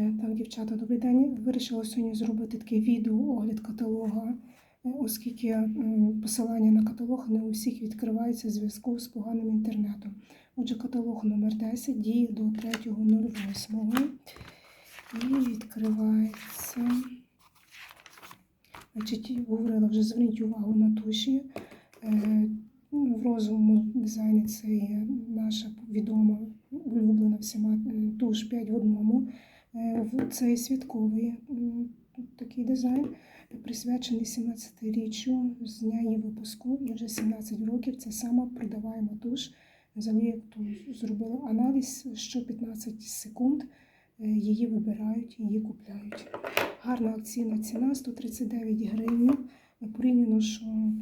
Е, Так, дівчата, добрий день. Вирішила сьогодні зробити таке відео огляд каталога, е, оскільки посилання на каталог не у всіх відкривається в зв'язку з поганим інтернетом. Отже, каталог номер 10 діє до 3.08 і відкривається. Значить, говорила вже, зверніть увагу на туші. Е, ну, В розовому дизайні це є наша відома, улюблена всіма туш 5 в одному. Е, в- Цей святковий такий дизайн присвячений 17-річчю з дня її випуску. І вже 17 років це сама продаваема туш. Взагалі, зробила аналіз, що 15 секунд е, її вибирають, її купляють. Гарна акційна ціна 139 гривень. Порівняно, що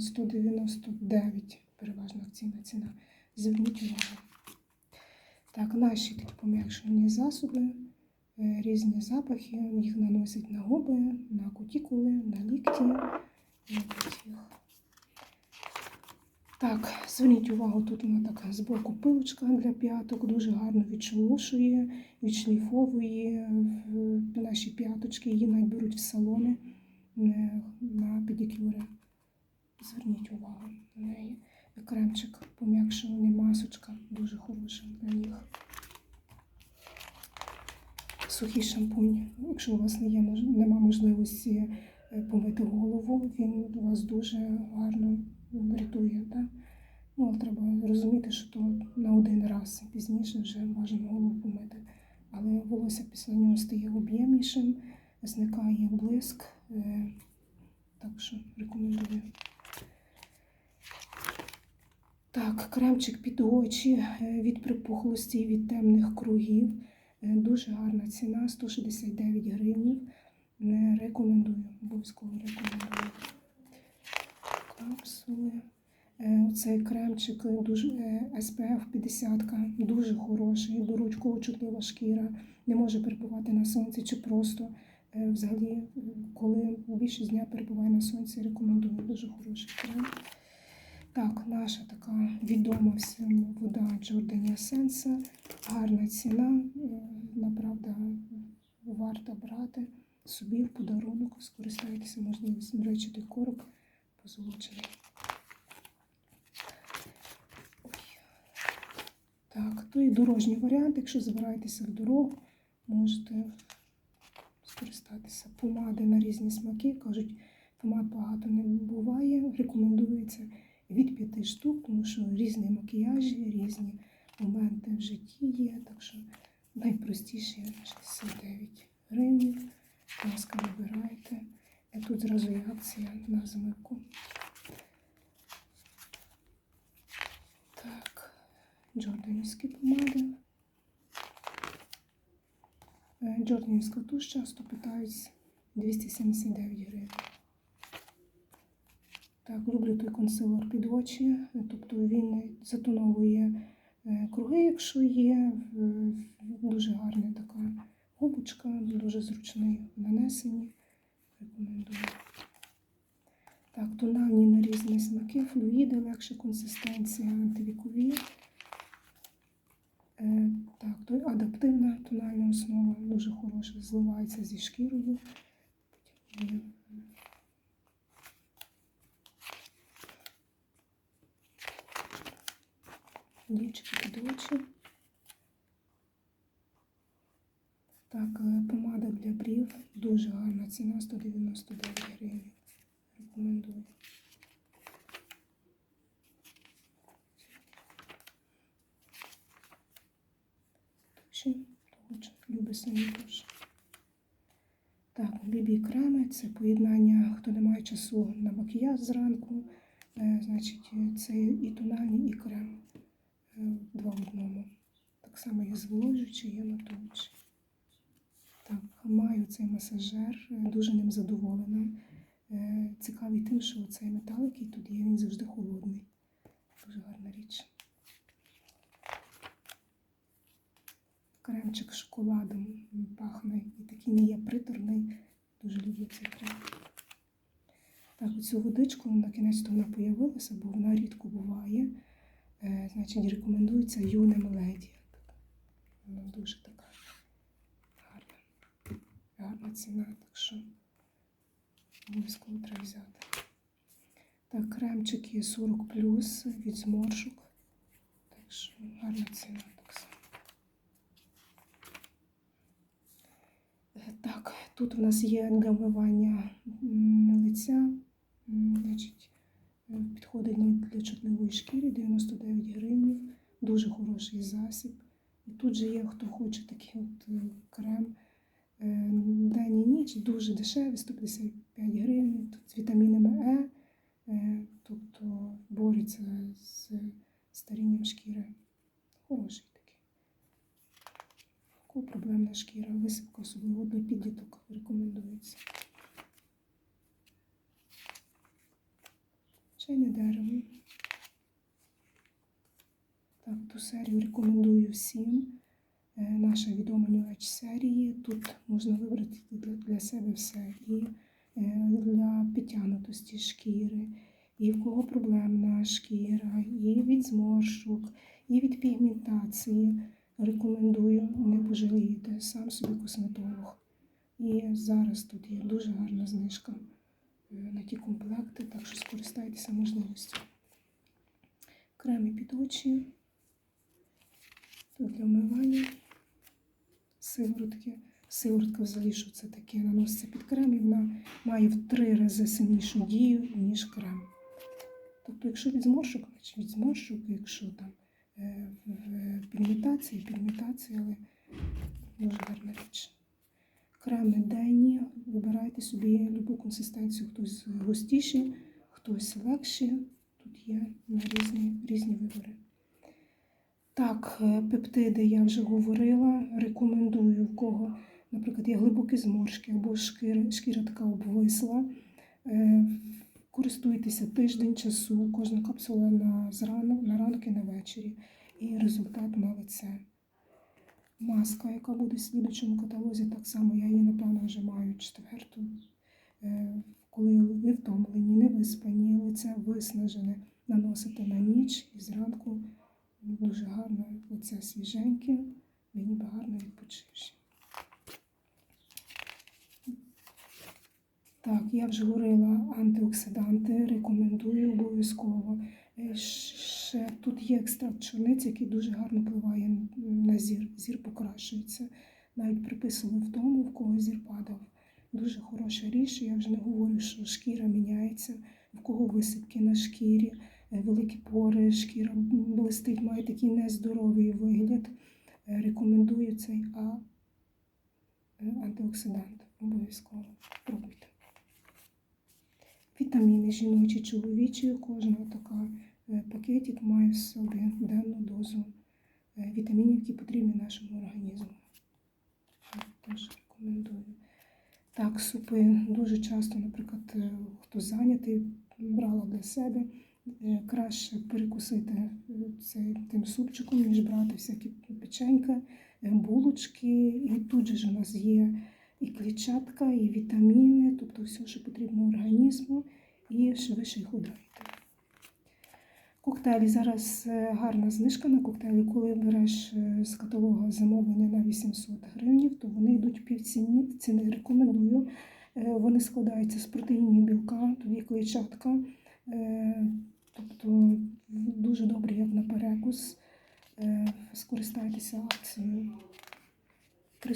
199 переважно акційна ціна. Зверніть увагу. Так, наші такі пом'якшені засоби, різні запахи, їх наносять на губи, на кутікули, на лікті. Так, зверніть увагу, тут вона така збоку пилочка для п'яток, дуже гарно відшелушує, відшліфовує наші п'яточки, її навіть беруть в салони е, на педикюри. Зверніть увагу на неї. Кремчик пом'якшений, масочка дуже хороша для них. Сухий шампунь. Якщо у вас не є, нема можливості е, помити голову, він вас дуже гарно рятує. Так? Ну, але треба розуміти, що то на один раз пізніше вже можна голову помити. Але волосся після нього стає об'ємнішим, зникає блиск. е, Так що рекомендую. Так, кремчик під очі е, від припухлості від темних кругів. Е, Дуже гарна ціна 169 гривень. Не рекомендую, обов'язково рекомендую. Капсули. Е, Цей кремчик дуже SPF 50 дуже хороший, до ручково чутлива шкіра, не може перебувати на сонці чи просто е, взагалі, коли більшість дня перебуває на сонці, рекомендую. Дуже хороший крем. Так, наша така відома всім вода Giordani Essence. Гарна ціна, направда, варто брати собі в подарунок, скористайтеся можливістю. До короб позолочений. Так, то і дорожній варіант. Якщо збираєтеся в дорогу, можете скористатися. Помади на різні смаки. Кажуть, помад багато не буває. Рекомендується від п'яти штук, тому що різні макіяжі, різні моменти в житті є. Так що найпростіші 69 гривень. Будь ласка, вибирайте. І тут зразу є акція на замивку. Так, джорданівські помади. Е, Джорданівська туш часто питають 279 гривень. Так, люблю той консилер під очі, тобто він затоновує е, круги, якщо є. Дуже гарна така губочка, дуже зручний в нанесенні. Рекомендую. Так, тональні на різні смаки, флюїди, легша консистенція, антивікові. Е, так, то адаптивна тональна основа, дуже хороша, зливається зі шкірою. Лічки під очі. Так, е, помада для брів. Дуже гарна ціна 199 гривень. Рекомендую. Туші, дуже люблю самі туші. Так, бібі креми це поєднання, хто не має часу на макіяж зранку. е, Значить, е, це і тональний, і крем два в одному. Так само є зволожуючий, є матуючий. Так, маю цей масажер, е, дуже ним задоволена. Е, Цікавий тим, що цей метал, який тут є, він завжди холодний. Дуже гарна річ. Кремчик шоколадом пахне і такий не є приторний. Дуже люблю цей крем. Так, оцю водичку на кінець вона появилася, бо вона рідко буває. Е, значить, рекомендується юним леді. Вона дуже така гарна. гарна ціна, так що обов'язково треба взяти. Так, кремчики 40 плюс від зморшок. Так що гарна ціна так само. Е, Так, тут у нас є для вмивання лиця. Значить, підходить для чутливої шкіри 99 гривень. Дуже хороший засіб. І тут же є, хто хоче такий от е, крем. е, День і ніч дуже дешевий, 155 гривень. Тут з вітамінами Е, е, тобто бореться з старінням шкіри. Хороший такий. Кого проблемна шкіра, висипка, особливо для підліток рекомендується. Чайне дерево. Так, ту серію рекомендую всім. Е, Наша відома New Age серії. Тут можна вибрати для, себе все. І е, для підтягнутості шкіри, і в кого проблемна шкіра, і від зморшок, і від пігментації. Рекомендую, не пожалієте, сам собі косметолог. І зараз тут є дуже гарна знижка е, на ті комплекти, так що скористайтеся можливістю. Креми під очі, для вмивання, сиворотки. Сиворотка взагалі, що це таке, наноситься під крем, і вона має в три рази сильнішу дію, ніж крем. Тобто, якщо від зморшок, значить від зморшок, якщо там е, в в пігментації, але дуже гарна річ. Креми денні, вибирайте собі любу консистенцію, хтось густіші, хтось легші. Тут є на різні, різні вибори. Так, е, пептиди я вже говорила. Рекомендую, в кого, наприклад, є глибокі зморшки або шкіра, шкіра така обвисла. Е, Користуйтеся тиждень часу, кожна капсула на, зранок, на ранок і на вечері. І результат на лице. Маска, яка буде в слідучому каталозі, так само я її, напевно, вже маю четверту. Е, Коли ви втомлені, не виспані, лице виснажене, наносите на ніч і зранку дуже гарно лице свіженьке, ви ніби гарно відпочивши. Так, я вже говорила антиоксиданти, рекомендую обов'язково. Е, Ще тут є екстракт чорниці, який дуже гарно впливає на зір. Зір покращується. Навіть приписували в тому, в кого зір падав. Дуже хороша річ. Я вже не говорю, що шкіра міняється, в кого висипки на шкірі, великі пори, шкіра блистить, має такий нездоровий вигляд. Е, Рекомендую цей а, е, антиоксидант. Обов'язково пробуйте. Вітаміни жіночі, чоловічі, кожна така е, пакетик має в собі денну дозу е, вітамінів, які потрібні нашому організму. Теж рекомендую. Так, супи дуже часто, наприклад, е, хто зайнятий, брала для себе. Е, Краще перекусити е, цей, тим супчиком, ніж брати всякі печенька, е, булочки. І тут же ж у нас є і клітчатка, і вітаміни, тобто все, що потрібно організму, і швидше худаєте. Коктейлі зараз гарна знижка на коктейлі. Коли береш з каталога замовлення на 800 гривень, то вони йдуть півціні. Ціни рекомендую. Вони складаються з протеїнів білка, є клетчатка. Тобто дуже добре, як на перекус. Е, Скористайтеся акцією. Три.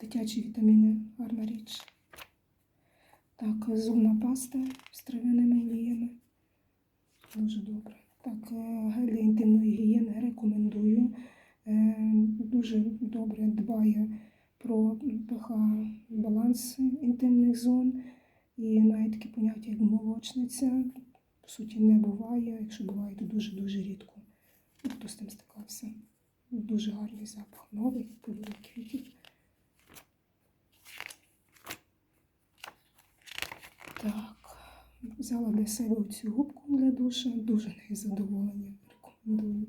Дитячі вітаміни гарна річ. Так, зубна паста з трав'яними оліями. Дуже добре. Так, е, гель інтимної гігієни рекомендую. Е, Дуже добре дбає про pH баланс інтимних зон. І навіть таке поняття, як молочниця, по суті, не буває. Якщо буває, то дуже-дуже рідко. Хто з тим стикався? Дуже гарний запах, новий, полівих квітів. Так, взяла для себе цю губку для душа, дуже нею задоволення, рекомендую.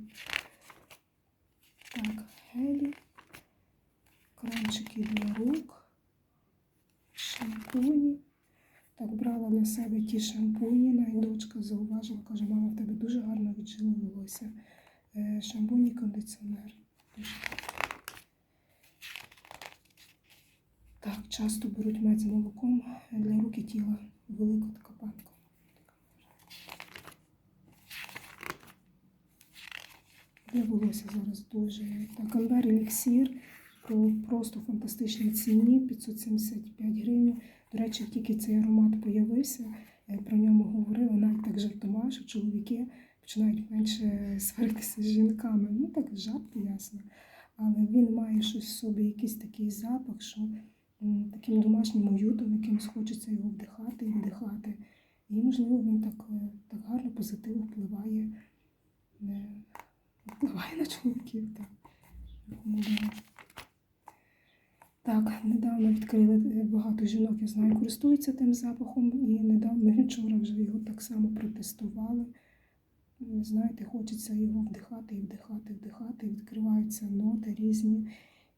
Так, гелі, кранчики для рук, шампуні. Так, брала для себе ті шампуні, навіть дочка зауважила, каже, мама, в тебе дуже гарно віджило волосся. Е, Шампунь і кондиціонер. Добре. часто беруть мед з молоком для рук і тіла. Велика така банка. Для волосся зараз дуже. Так, Амбер еліксір просто фантастичній ціні 575 гривень. До речі, тільки цей аромат появився, е, про ньому говорили навіть так жартома, що чоловіки починають менше сваритися з жінками. Ну так жарт, ясно. Але він має щось в собі, якийсь такий запах, що таким домашнім уютом, якимось хочеться його вдихати і вдихати. І, можливо, він так, е, так гарно, позитивно впливає, е, впливає на чоловіків. Так. Так, недавно відкрили е, багато жінок, я знаю, користуються тим запахом, і недавно вчора вже його так само протестували. Знаєте, хочеться його вдихати і вдихати, вдихати, відкриваються ноти різні,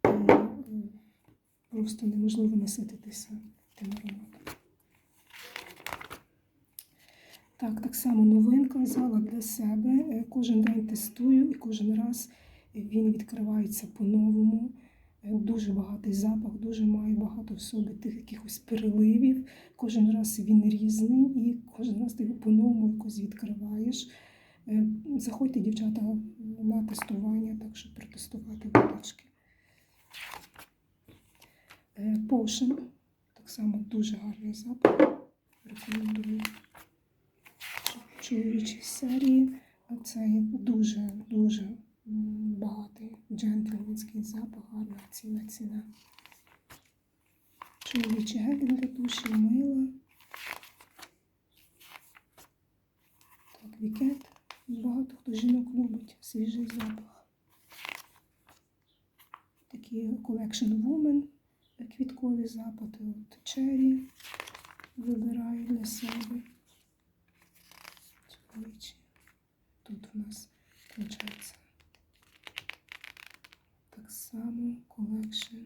і е, просто неможливо насититися тим ароматом. Так, так само новинка взяла для себе. Е, Кожен день тестую і кожен раз він відкривається по-новому. Е, Дуже багатий запах, дуже має багато в собі тих якихось переливів. Кожен раз він різний, і кожен раз ти його по-новому якось відкриваєш. Е, Заходьте, дівчата, на тестування, так щоб протестувати водички. Е, Potion. Так само дуже гарний запах. Рекомендую. Чоловічі серії. Це дуже дуже м, багатий джентльменський запах, гарна ціна ціна. Чоловічі гелі для душі, мила. Так, вікет. Багато хто жінок любить свіжий запах. Такі Collection Woman, квіткові запахи. От Cherry вибираю для себе. Чоловічі. Тут у нас виходить так само Collection,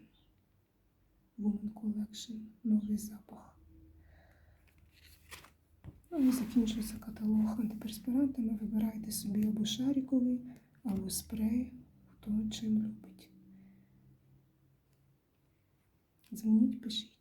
Woman Collection, новий запах. Ну закінчується каталог антиперспірантами. Вибирайте собі або шариковий, або спрей, хто чим любить. Дзвоніть, пишіть.